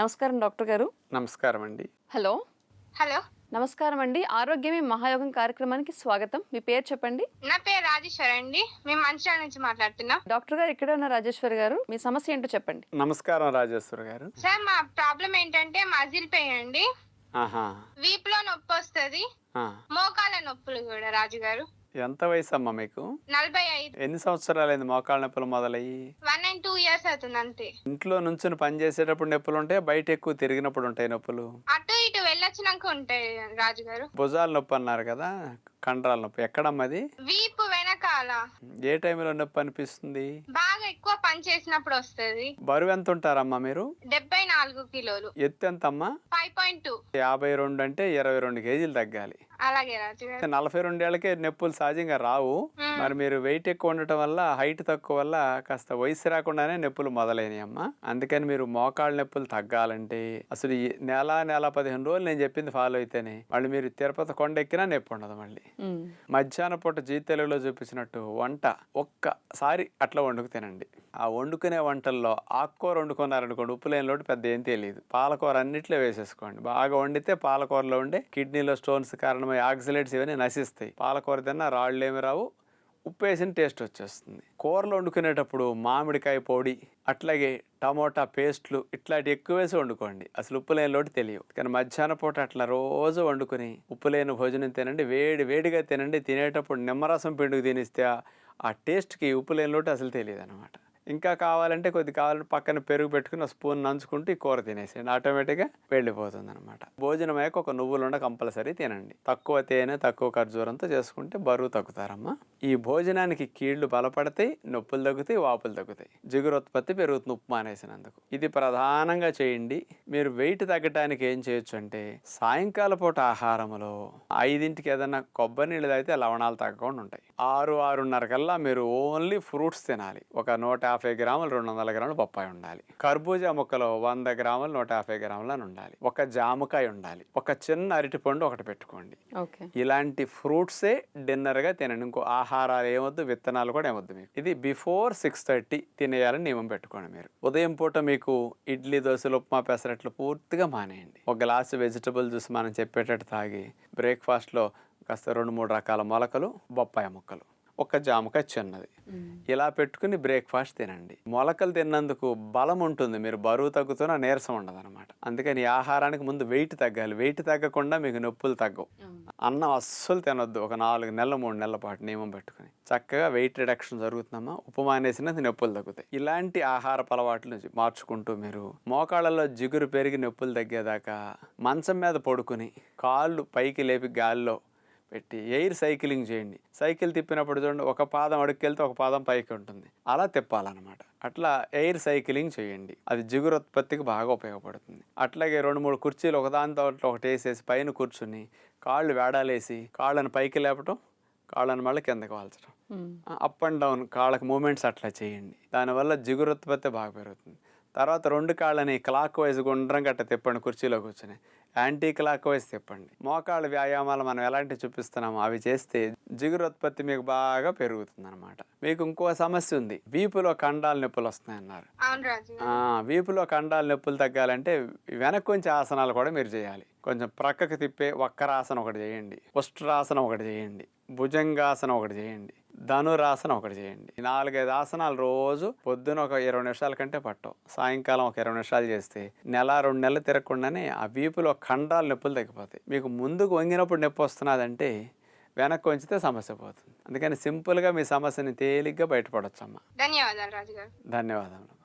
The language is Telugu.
నమస్కారం డాక్టర్ గారు. నమస్కారం అండి హలో. హలో. నమస్కారం అండి. ఆరోగ్యమే మహాయోగం కార్యక్రమానికి స్వాగతం. మీ పేరు చెప్పండి. నా పేరు రాజేశ్వర్ అండి. మేము మంచిర్యాల నుంచి మాట్లాడుతున్నాం. డాక్టర్ గారు ఇక్కడే ఉన్న రాజేశ్వర్ గారు. మీ సమస్య ఏంటో చెప్పండి. నమస్కారం రాజేశ్వర్ గారు. సార్ మా ప్రాబ్లం ఏంటంటే మజిల్ పెయిన్ అండి. వీపులో నొప్పి వస్తుంది. మోకాళ్ళ నొప్పులు కూడా రాజు గారు ఎంత వయసు అమ్మా మీకు? నలభై ఐదు. ఎన్ని సంవత్సరాలైంది మోకాళ్ళ నొప్పులు మొదలయ్యి? వన్ అండ్ టూ ఇయర్స్ అవుతుంది అంతే ఇంట్లో నుంచుని పని చేసేటప్పుడు నొప్పులు ఉంటాయి? బయట ఎక్కువ తిరిగినప్పుడు ఉంటాయి నొప్పులు? అటు ఇటు వెళ్ళొచ్చినాక ఉంటాయి రాజు గారు భుజాల నొప్పి అన్నారు కదా కండరాల నొప్పి. ఎక్కడమ్మా అది? వీపు వెనకాల. ఏ టైంలో నొప్పి అనిపిస్తుంది? బాగా పని చేసినప్పుడు వస్తుంది. బరువు ఎంత ఉంటారమ్మా మీరు? డెబ్బై నాలుగు కిలోలు. ఎత్తు ఎంత అమ్మా ఫైవ్ పాయింట్ టూ. యాభై రెండు అంటే ఇరవై రెండు కేజీలు తగ్గాలి. అలాగే నలభై రెండేళ్ళకే నొప్పులు సహజంగా రావు. మరి మీరు వెయిట్ ఎక్కువ ఉండటం వల్ల హైట్ తక్కువ వల్ల కాస్త వయసు రాకుండానే నొప్పులు మొదలైనవి అమ్మా. అందుకని మీరు మోకాళ్ళ నొప్పులు తగ్గాలంటే అసలు నెల నెల పదిహేను రోజులు నేను చెప్పింది ఫాలో అయితేనే మళ్ళీ మీరు తిరుపతి కొండ ఎక్కినా నొప్పి ఉండదు మళ్ళీ. మధ్యాహ్న పూట జీ తెలుగులో చూపించినట్టు వంట ఒక్కసారి అట్లా వండుకు తినండి. ఆ వండుకునే వంటల్లో ఆకుకూర వండుకున్నారనుకోండి ఉప్పు లేని లోటు పెద్ద ఏం తెలియదు. పాలకూర అన్నిట్లో వేసేసుకోండి. బాగా వండితే పాలకూరలో ఉండే కిడ్నీలో స్టోన్స్ కారణమై ఆక్సిలేట్స్ ఇవన్నీ నశిస్తాయి. పాలకూర తిన్నా రాళ్ళు ఏమి రావు. ఉప్పు వేసిన టేస్ట్ వచ్చేస్తుంది. కూరలు వండుకునేటప్పుడు మామిడికాయ పొడి అట్లాగే టమోటా పేస్ట్లు ఇట్లాంటి ఎక్కువ వేసి వండుకోండి. అసలు ఉప్పు లేని లోటు తెలియవు. కానీ మధ్యాహ్న పూట అట్లా రోజు వండుకుని ఉప్పు లేని భోజనం తినండి వేడి వేడిగా తినండి తినేటప్పుడు నిమ్మరసం పిండుకు తినిస్తే ఆ- ఆ టేస్ట్కి ఉప్పు లేని లోటు అసలు తెలియదు అనమాట ఇంకా కావాలంటే కొద్ది కావాలంటే పక్కన పెరుగు పెట్టుకుని స్పూన్ నంచుకుంటూ ఈ కూర తినేసేయండి. ఆటోమేటిక్గా వెళ్ళిపోతుంది అనమాట భోజనం అయ్యాక ఒక నువ్వులు ఉండ కంపల్సరీ తినండి. తక్కువ తేనె తక్కువ ఖర్జూరంతో చేసుకుంటే బరువు తగ్గుతారమ్మా. ఈ భోజనానికి కీళ్ళు బలపడతాయి నొప్పులు తగ్గుతాయి వాపులు తగ్గుతాయి. జిగురోత్పత్తి పెరుగుతుంది ఉప్మా అనేసినందుకు. ఇది ప్రధానంగా చేయండి. మీరు వెయిట్ తగ్గడానికి ఏం చేయొచ్చు అంటే సాయంకాల పూట ఆహారంలో ఐదింటికి ఏదైనా కొబ్బరి నీళ్ళు తాగితే లవణాలు తగ్గకుండా ఉంటాయి. ఆరు ఆరున్నర కల్లా మీరు ఓన్లీ ఫ్రూట్స్ తినాలి. ఒక నూట యాభై గ్రాములు రెండు వందల గ్రాములు బొప్పాయి ఉండాలి. కర్బూజా ముక్కలో వంద గ్రాములు నూట యాభై గ్రాములు అని ఉండాలి. ఒక జామకాయ ఉండాలి. ఒక చిన్న అరటిపండు ఒకటి పెట్టుకోండి. ఓకే. ఇలాంటి ఫ్రూట్సే డిన్నర్గా తినండి. ఇంకో ఆహారాలు ఏమొద్దు విత్తనాలు కూడా ఏమొద్దు మీకు. ఇది బిఫోర్ సిక్స్ థర్టీ తినేయాలని నియమం పెట్టుకోండి మీరు. ఉదయం పూట మీకు ఇడ్లీ దోశలు ఉప్మా పెసరట్లు పూర్తిగా మానేయండి. ఒక గ్లాసు వెజిటబుల్ జ్యూస్ మనం చెప్పేటట్టు తాగి బ్రేక్ఫాస్ట్లో కాస్త రెండు మూడు రకాల మొలకలు బొప్పాయి ముక్కలు. ఒక జామకాయ చిన్నది ఇలా పెట్టుకుని బ్రేక్ఫాస్ట్ తినండి. మొలకలు తిన్నందుకు బలం ఉంటుంది. మీరు బరువు తగ్గుతున్నా నీరసం ఉండదు అనమాట అందుకని ఆహారానికి ముందు వెయిట్ తగ్గాలి. వెయిట్ తగ్గకుండా మీకు నొప్పులు తగ్గవు. అన్నం అస్సలు తినొద్దు. ఒక నాలుగు నెలలు మూడు నెలల పాటు నియమం పెట్టుకుని. చక్కగా వెయిట్ రిడక్షన్ జరుగుతుందమ్మా. ఉప్పు మానేసినది నొప్పులు తగ్గుతాయి. ఇలాంటి ఆహారపు అలవాట్లు మార్చుకుంటూ మీరు మోకాళ్ళలో జిగురు పెరిగి నొప్పులు తగ్గేదాకా మంచం మీద పడుకుని కాళ్ళు పైకి లేపి గాలిలో పెట్టి ఎయిర్ సైక్లింగ్ చేయండి. సైకిల్ తిప్పినప్పుడు చూడండి ఒక పాదం అడుక్కెళ్తే ఒక పాదం పైకి ఉంటుంది. అలా తిప్పాలన్నమాట. అట్లా ఎయిర్ సైక్లింగ్ చేయండి. అది జిగురోత్పత్తికి బాగా ఉపయోగపడుతుంది. అట్లాగే రెండు మూడు కుర్చీలు ఒకదానితో ఒకటి వేసేసి పైన కూర్చుని కాళ్ళు వేడాలేసి కాళ్ళని పైకి లేపటం కాళ్ళని మళ్ళీ కిందకి వాల్చడం. అప్ అండ్ డౌన్ కాళ్ళకి మూమెంట్స్ అట్లా చేయండి. దానివల్ల జిగురోత్పత్తి బాగా పెరుగుతుంది. తర్వాత రెండు కాళ్ళని క్లాక్ వైజ్ గుండ్రం గట్ట తిప్పండి కుర్చీలో కూర్చొని. యాంటీ క్లాక్ వైజ్ తిప్పండి. మోకాళ్ళ వ్యాయామాలు మనం ఎలాంటి చూపిస్తున్నామో అవి చేస్తే జిగురోత్పత్తి మీకు బాగా పెరుగుతుంది అనమాట మీకు ఇంకో సమస్య ఉంది. వీపులో కండాల నొప్పులు వస్తున్నాయన్నారు. వీపులో కండాల నొప్పులు తగ్గాలంటే వెనక్కి కొంచెం ఆసనాలు కూడా మీరు చేయాలి. కొంచెం ప్రక్కకి తిప్పే వక్కరాసనం ఒకటి చేయండి. ఉష్ట్రాసనం ఒకటి చేయండి. భుజంగాసనం ఒకటి చేయండి. ధనురాసనం ఒకటి చేయండి. నాలుగైదు ఆసనాలు రోజు పొద్దున ఒక ఇరవై నిమిషాల కంటే పట్టవు. సాయంకాలం ఒక ఇరవై నిమిషాలు చేస్తే నెల రెండు నెలలు తిరగకుండానే ఆ వీపులో కండాల నొప్పులు తగ్గిపోతాయి. మీకు ముందుకు వంగినప్పుడు నొప్పి వస్తున్నదంటే వెనక్కి వంచితే సమస్య పోతుంది. అందుకని సింపుల్గా మీ సమస్యని తేలిగ్గా బయటపడొచ్చమ్మా. ధన్యవాదాలు రాజు గారు ధన్యవాదములు.